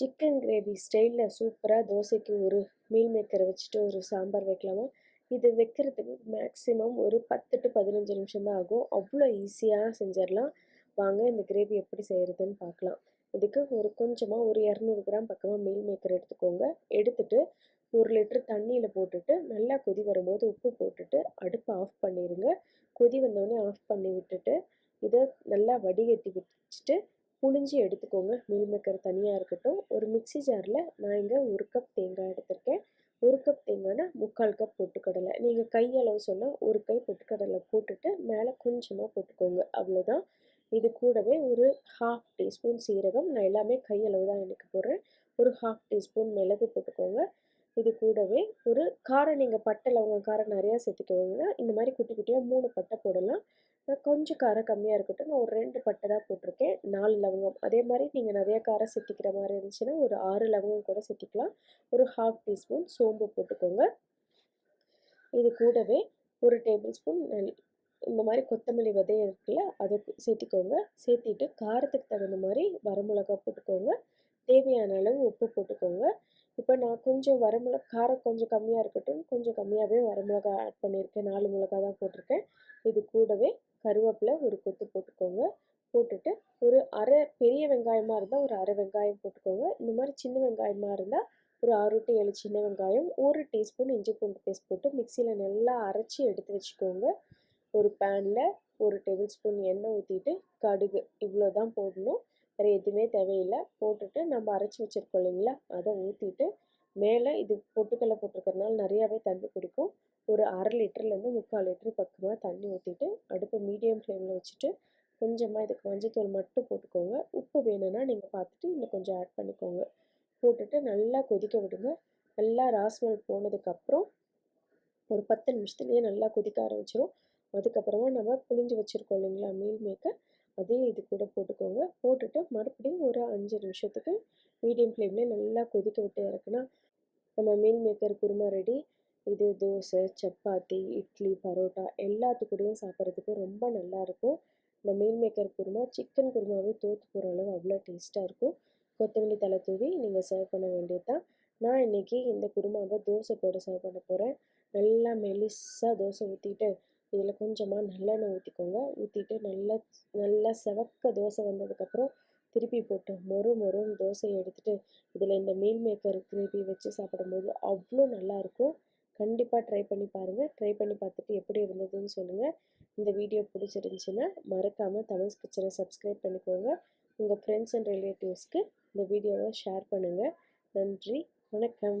Chicken gravy ஸ்டைலில் சூப்பராக தோசைக்கு ஒரு மீல் மேக்கரை வச்சுட்டு ஒரு சாம்பார் வைக்கலாமா? இது வைக்கிறதுக்கு மேக்ஸிமம் ஒரு பத்து டு பதினஞ்சு நிமிஷம் தான் ஆகும். அவ்வளோ ஈஸியாக செஞ்சிடலாம் வாங்க இந்த கிரேவி எப்படி செய்கிறதுன்னு பார்க்கலாம் இதுக்கு ஒரு கொஞ்சமாக ஒரு இரநூறு கிராம் பக்கமாக மீல் மேக்கர் எடுத்துக்கோங்க. எடுத்துட்டு ஒரு லிட்டர் தண்ணியில் போட்டுட்டு நல்லா கொதி வரும்போது உப்பு போட்டுட்டு அடுப்பை ஆஃப் பண்ணிடுங்க கொதி வந்தோடனே ஆஃப் பண்ணி விட்டுட்டு இதை நல்லா வடிகட்டி வச்சுட்டு புழிஞ்சி எடுத்துக்கோங்க. மீல் மேக்கர் தனியாக இருக்கட்டும். ஒரு மிக்சி ஜாரில் நான் இங்கே ஒரு கப் தேங்காய் எடுத்திருக்கேன். ஒரு கப் தேங்காய்னா முக்கால் கப் பொட்டுக்கடலை. நீங்கள் கையளவு சொன்னால் ஒரு கை பொட்டுக்கடலை போட்டுட்டு மேலே கொஞ்சமாக போட்டுக்கோங்க. அவ்வளோதான் இது கூடவே ஒரு ஹாஃப் டீஸ்பூன் சீரகம். நான் எல்லாமே கையளவு தான் எனக்கு போடுறேன். ஒரு ஹாஃப் டீஸ்பூன் மிளகு போட்டுக்கோங்க. இது கூடவே ஒரு காரம் நீங்கள் பட்டை லவங்கம் காரம் நிறையா சேர்த்துக்கோங்கன்னா இந்த மாதிரி குட்டி குட்டியாக மூணு பட்டை போடலாம். நான் கொஞ்சம் காரம் கம்மியாக இருக்கட்டும். நான் ஒரு ரெண்டு பட்டை தான் போட்டிருக்கேன். நாலு லவங்கம். அதே மாதிரி நீங்கள் நிறைய காரம் சேர்த்திக்கிற மாதிரி இருந்துச்சுன்னா ஒரு ஆறு லவங்கம் கூட சேர்த்திக்கலாம். ஒரு ஹாஃப் டீஸ்பூன் சோம்பு போட்டுக்கோங்க. இது கூடவே ஒரு டேபிள் ஸ்பூன் இந்த மாதிரி கொத்தமல்லி விதை இருக்குல்ல அதை சேர்த்திக்கோங்க. சேர்த்திட்டு காரத்துக்கு தகுந்த மாதிரி வரமிளகா போட்டுக்கோங்க. தேவையான அளவு உப்பு போட்டுக்கோங்க. இப்போ நான் கொஞ்சம் வரமிளகா காரம் கொஞ்சம் கம்மியாக இருக்கட்டும் கொஞ்சம் கம்மியாகவே வரமிளகா ஆட் பண்ணியிருக்கேன் நாலு மிளகா தான் போட்டிருக்கேன். இது கூடவே கருவேப்பிலை ஒரு கொத்து போட்டுக்கோங்க. போட்டுட்டு ஒரு அரை பெரிய வெங்காயமாக இருந்தால் ஒரு அரை வெங்காயம் போட்டுக்கோங்க. இந்த மாதிரி சின்ன வெங்காயமாக இருந்தால் ஒரு ஆறு டு ஏழு சின்ன வெங்காயம் ஒரு டீஸ்பூன் இஞ்சி பூண்டு பேஸ்ட் போட்டு மிக்சியில் நல்லா அரைச்சி எடுத்து வச்சுக்கோங்க. ஒரு பேனில் ஒரு டேபிள் ஸ்பூன் எண்ணெய் ஊற்றிட்டு கடுகு இவ்வளோ தான் போடணும். வேறு எதுவுமே தேவையில்லை. போட்டுட்டு நம்ம அரைச்சி வச்சுருக்கோம் இல்லைங்களா? அதை ஊற்றிட்டு மேலே இது பொட்டுக்கடலை போட்டிருக்கறனால நிறையாவே தண்ணி குடிக்கும். ஒரு அரை லிட்டர்லேருந்து முக்கால் லிட்டர் பக்கமாக தண்ணி ஊற்றிட்டு அடுப்பை மீடியம் ஃப்ளேமில் வச்சுட்டு கொஞ்சமாக இதுக்கு மஞ்சத்தூள் மட்டும் போட்டுக்கோங்க. உப்பு வேணும்னா நீங்கள் பார்த்துட்டு இன்னும் கொஞ்சம் ஆட் பண்ணிக்கோங்க. போட்டுட்டு நல்லா கொதிக்க விடுங்க. நல்லா ராஸ்மல் போனதுக்கப்புறம் ஒரு பத்து நிமிஷத்துலேயே நல்லா கொதிக்க ஆரம்பிச்சிடும் அதுக்கப்புறமா நம்ம புளிஞ்சு வச்சுருக்கோம் இல்லைங்களா? Meal maker. அதையும் இது கூட போட்டுக்கோங்க. போட்டுட்டு மறுபடியும் ஒரு அஞ்சு நிமிஷத்துக்கு மீடியம் ஃப்ளேம்லேயே நல்லா கொதிக்க விட்டு இறக்குனா நம்ம மீல் மேக்கர் குருமா ரெடி இது தோசை சப்பாத்தி இட்லி பரோட்டா எல்லாத்துக்கூடயும் சாப்பிட்றதுக்கு ரொம்ப நல்லாயிருக்கும். இந்த மீல் மேக்கர் குருமா சிக்கன் குருமாவே தோற்று போகிற அளவு அவ்வளோ டேஸ்ட்டாக இருக்கும். கொத்தமல்லி தலை தூவி நீங்கள் சர்வ் பண்ண வேண்டியது தான் நான் இன்றைக்கி இந்த குருமாவை தோசை போட சர்வ் பண்ண போகிறேன் நல்லா மெலிசாக தோசை ஊற்றிட்டு இதில் கொஞ்சமாக நல்லெண்ணெய் ஊற்றிக்கோங்க ஊற்றிட்டு நல்லா நல்லா செவக்க தோசை வந்ததுக்கப்புறம் திருப்பி போட்டு மொறு மொறுன்னு தோசையை எடுத்துகிட்டு இதில் இந்த மீல் மேக்கர் கிரேவி வச்சு சாப்பிடும்போது அவ்வளோ நல்லாயிருக்கும் கண்டிப்பாக ட்ரை பண்ணி பாருங்கள் ட்ரை பண்ணி பார்த்துட்டு எப்படி இருந்ததுன்னு சொல்லுங்கள் இந்த வீடியோ பிடிச்சிருந்துச்சின்னா மறக்காமல் தமிழ் கிச்சனை சப்ஸ்கிரைப் பண்ணிக்கோங்க. உங்கள் ஃப்ரெண்ட்ஸ் அண்ட் ரிலேட்டிவ்ஸ்க்கு இந்த வீடியோவை ஷேர் பண்ணுங்கள் நன்றி. வணக்கம்.